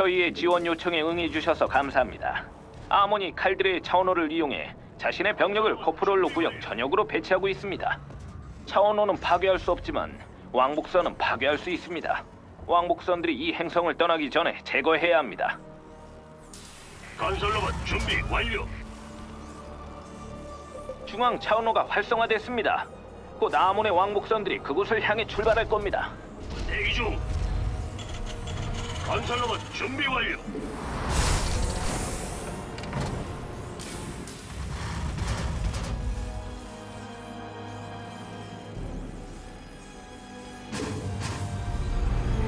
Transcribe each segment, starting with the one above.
저희의 지원 요청에 응해주셔서 감사합니다. 아모니 칼들의 차원호를 이용해 자신의 병력을 코프롤로 구역 전역으로 배치하고 있습니다. 차원호는 파괴할 수 없지만 왕복선은 파괴할 수 있습니다. 왕복선들이 이 행성을 떠나기 전에 제거해야 합니다. 건설로봇 준비 완료. 중앙 차원호가 활성화됐습니다. 곧 아몬의 왕복선들이 그곳을 향해 출발할 겁니다. 대기 중. 건설로봇 준비 완료.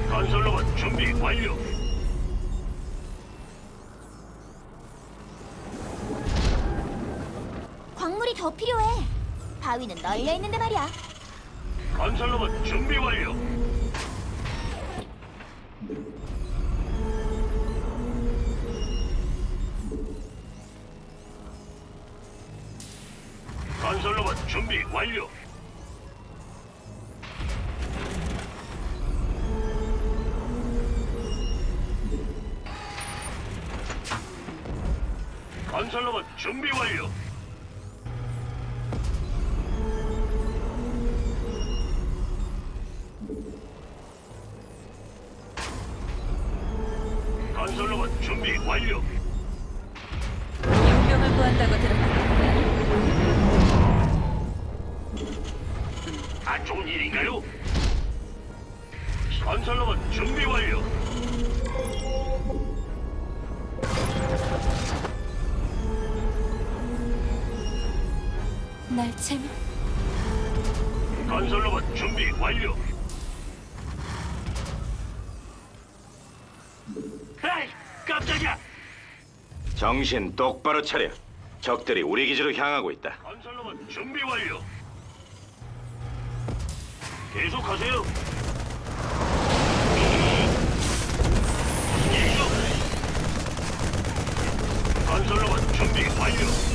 건설로봇 준비 완료. 광물이 더 필요해. 바위는 널려 있는데 말이야. 건설로봇 준비 완료. 완료. 건설로봇 준비 완료. 건설로봇 준비 완료. 용병을 구한다고 들었는 재미 건설로봇 준비 완료. 에이, 깜짝이야. 정신 똑바로 차려. 적들이 우리 기지로 향하고 있다. 건설로봇 준비 완료. 계속하세요. 무슨 일이죠? 건설로봇 준비 완료.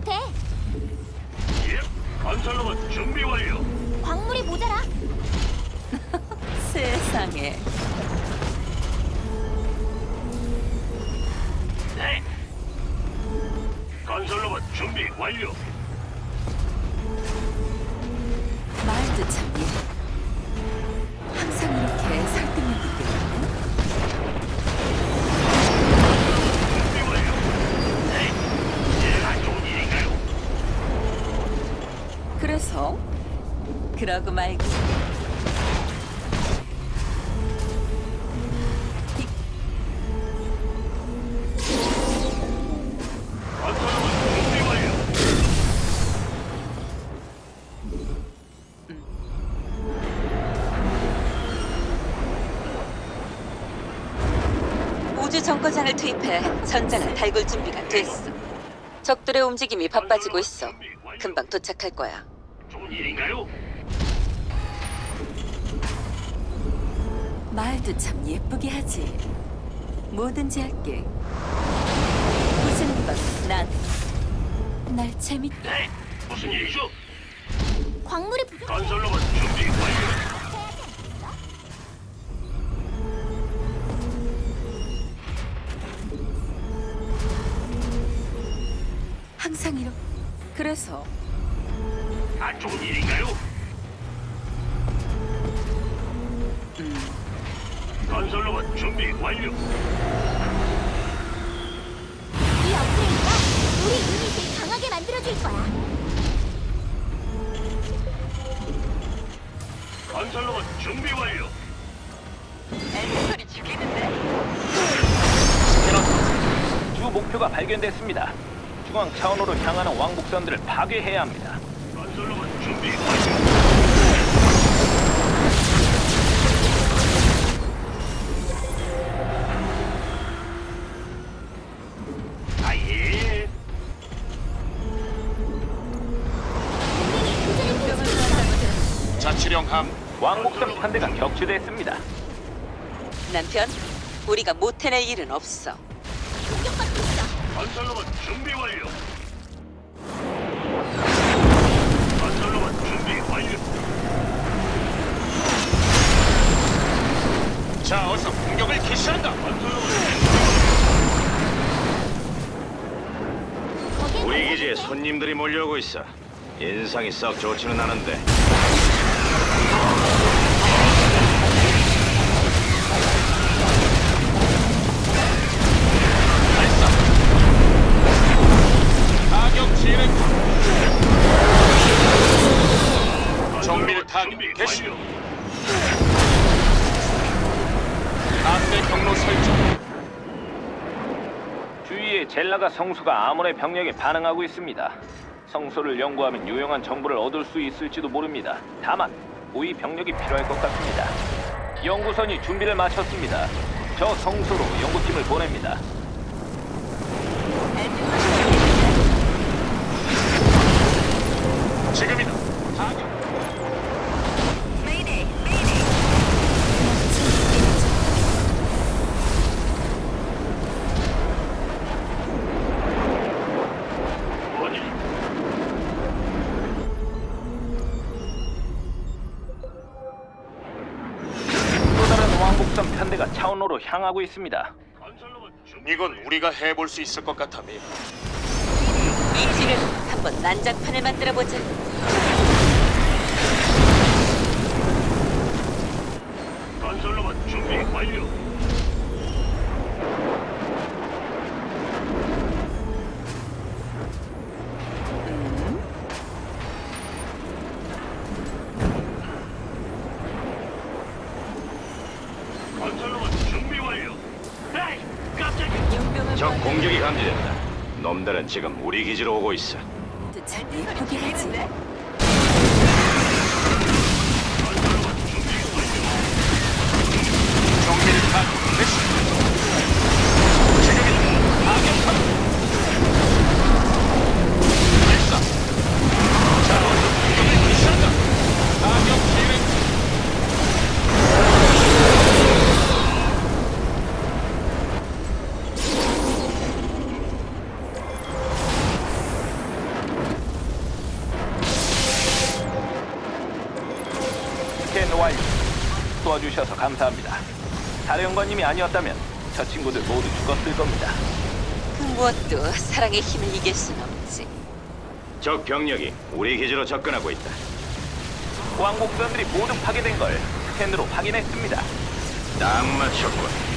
못해. 예, 건설로봇 준비 완료. 광물이 모자라. 세상에 네. 건설로봇 준비 완료. 우주 정거장을 투입해 전장을 달굴 준비가 됐어. 적들의 움직임이 바빠지고 있어. 금방 도착할 거야. 좋은 일인가요? 말도 참 예쁘게 하지. 뭐든지 할게. 부수는 건난날 재밌. 네. 무슨 일이죠? 광물이 부족. 건설로봇 준비 완료. 건설로봇 준비 완료. 캐논 주 목표가 발견됐습니다. 중앙 차원호로 향하는 왕복선들을 파괴해야 합니다. 건설로봇 준비 완료. 환대가 격추됐습니다. 남편, 우리가 못 해낼 일은 없어. 공격받고 있어. 건설로봇 준비 완료. 건설로봇 준비 완료. 자, 어서 공격을 개시한다. 우리 뭐 기지에 손님들이 몰려오고 있어. 인상이 썩 좋지는 않은데. 젤라가 성소가 아몬의 병력에 반응하고 있습니다. 성소를 연구하면 유용한 정보를 얻을 수 있을지도 모릅니다. 다만 우위 병력이 필요할 것 같습니다. 연구선이 준비를 마쳤습니다. 저 성소로 연구팀을 보냅니다. 향하고 있습니다. 이건 우리가 해볼 수 있을 것 같아 미 이지를 한번 난장판을 만들어 보자. 건설로봇 준비 완료. 건설로봇 준비 완료. 에이, 깜짝이야. 용병을 적 공격이 감지됐다. 놈들은 지금 우리 기지로 오고 있어. 참 예쁘게 사령관님이 아니었다면 저 친구들 모두 죽었을 겁니다. 그 무엇도 사랑의 힘을 이길 순 없지. 적 병력이 우리 기지로 접근하고 있다. 왕복선들이 모두 파괴된 걸 스캔으로 확인했습니다. 딱 맞췄군.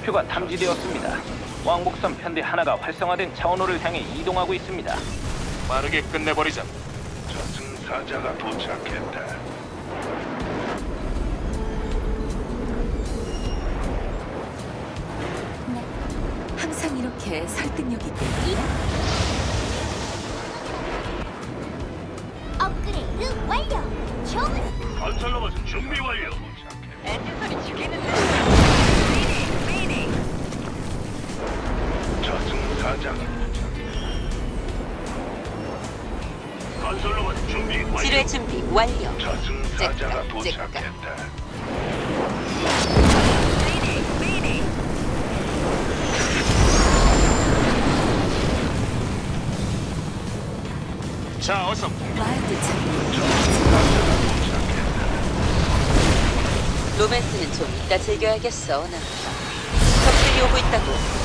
목표가 탐지되었습니다. 왕복선 편대 하나가 활성화된 차원호를 향해 이동하고 있습니다. 빠르게 끝내버리자 저승사자가 도착했다. 항상 이렇게 설득력 있게. 업그레이드 완료. 좋은 건설로봇 준비 완료. 저승 건설로봇 준비 완료. 지뢰 준비 완료. 저승사자가 째까, 째까. 도착했다. 자 어서. 로맨스는 좀 이따 즐겨야겠어. 나 적들이 오고 있다고.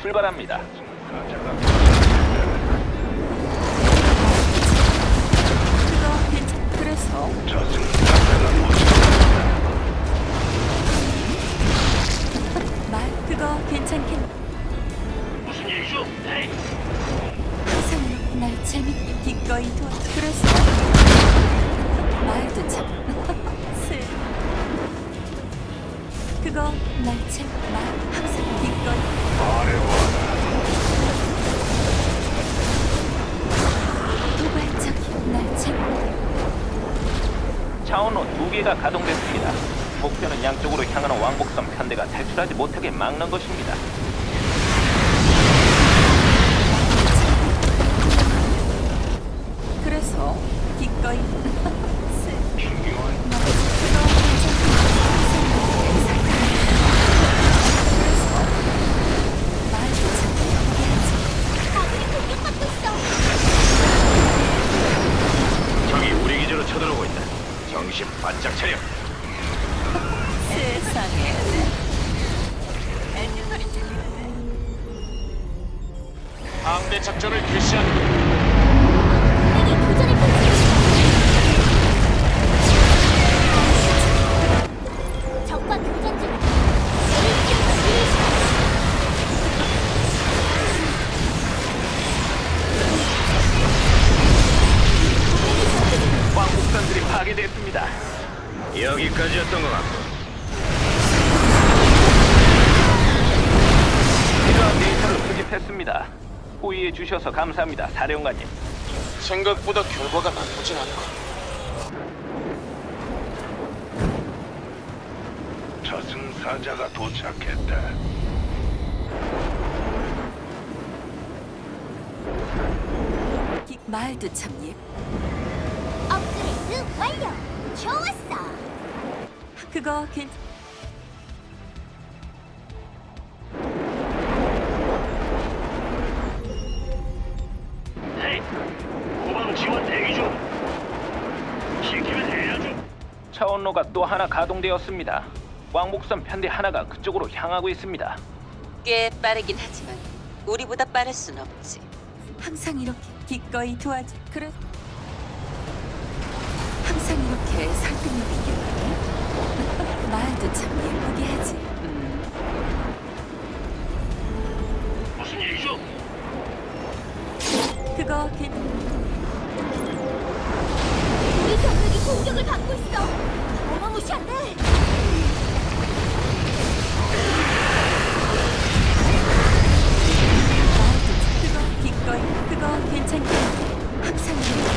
출발합니다. 그래서 말 그거 괜찮겠. 무슨 일이죠? 이렇게 날 재밌게 기꺼이 도와. 그래서 말도 참. 슬. 그거 날 재밌. 말 개가 가동됐습니다. 목표는 양쪽으로 향하는 왕복선 편대가 탈출하지 못하게 막는 것입니다. 그래서 기꺼이 감사합니다, 사령관님. 생각보다 결과가 나쁘진 않고. 저승사자가 도착했다. 기- 말도 참 예. 업그레이드 완료. 좋았어. 그거 괜 네. 하나 가동되었습니다. 왕복선 편대 하나가 그쪽으로 향하고 있습니다. 꽤 빠르긴 하지만 우리보다 빠를 순 없지. 항상 이렇게 기꺼이 도와줘. 그래. 항상 이렇게 설득력 있게 말해. 말도 참 예쁘게 하지. 음. 무슨 일이죠? 그거 괜 우리 병력이 공격을 받고 있어. 참 그거 기꺼이. 그거 괜찮게. 항상 이렇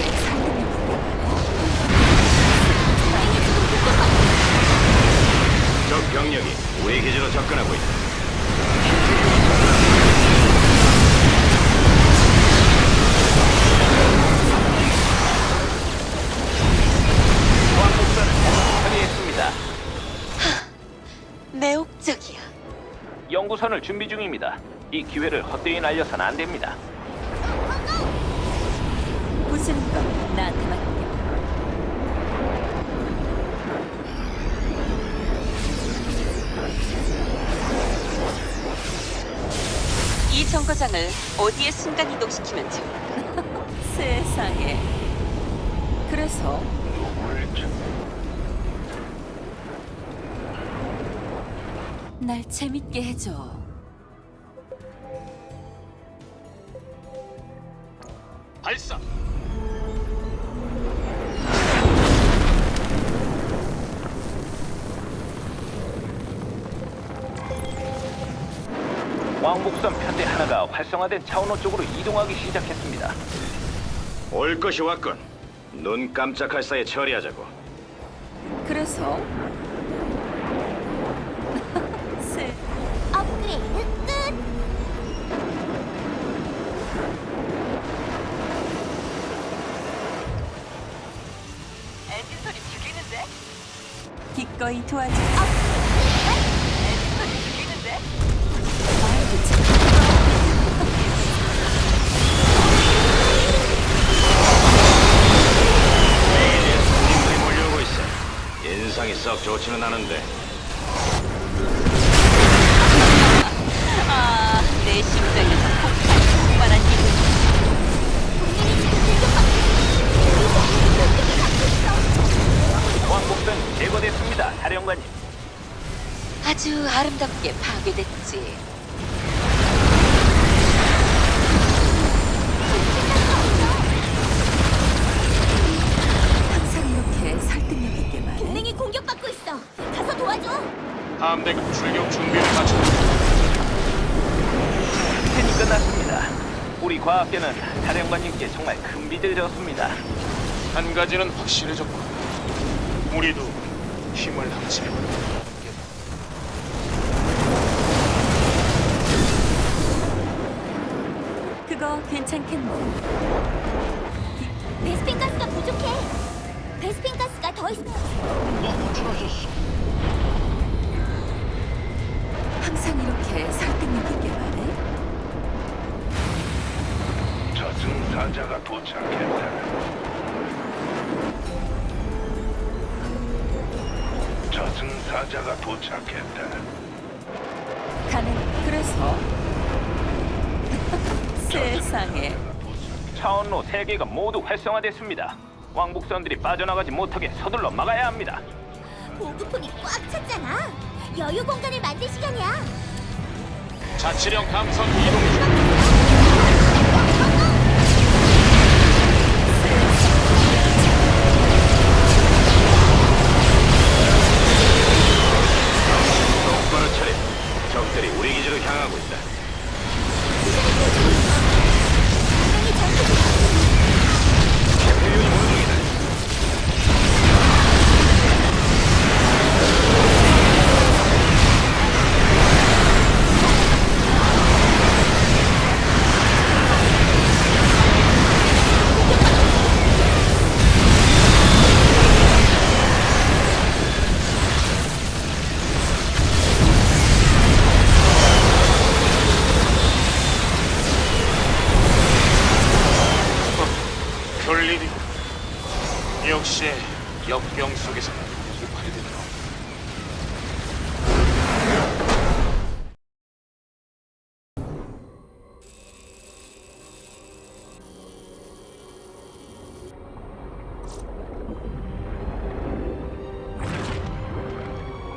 준비 중입니다. 이 기회를 헛되이 날려선 안 됩니다. 부수는 건 나한테 맡겨. 이 정거장을 어디에 순간 이동시키면 좋을까? 세상에. 그래서 날 재밌게 해줘. 왕복선 편대 하나가 활성화된 차원호 쪽으로 이동하기 시작했습니다. 올 것이 왔군. 눈 깜짝할 사이에 처리하자고. 그래서 세 업그레이드 끝. 기꺼이 도와줘. 업 좋지는 않은데. 도와줘. 함대가 출격 준비를 마쳤다. 스캔이 끝났습니다. 우리 과학계는 사령관님께 정말 큰 빚을 졌습니다. 한 가지는 확실해졌고 우리도 힘을 합치면 그거 괜찮겠네. 베스핀 가스가 부족해. 베스핀 가스가 더 있어. 항상 이렇게 설득력 있게 말해. 저승사자가 도착했다. 저승사자가 도착했다. 가는 그래서 세상에 차원로 세개가 모두 활성화됐습니다. 왕복선들이 빠져나가지 못하게 서둘러 막아야 합니다. 보급품이 꽉 찼잖아. 여유 공간을 만들 시간이야. 자치령 함선 이동 중.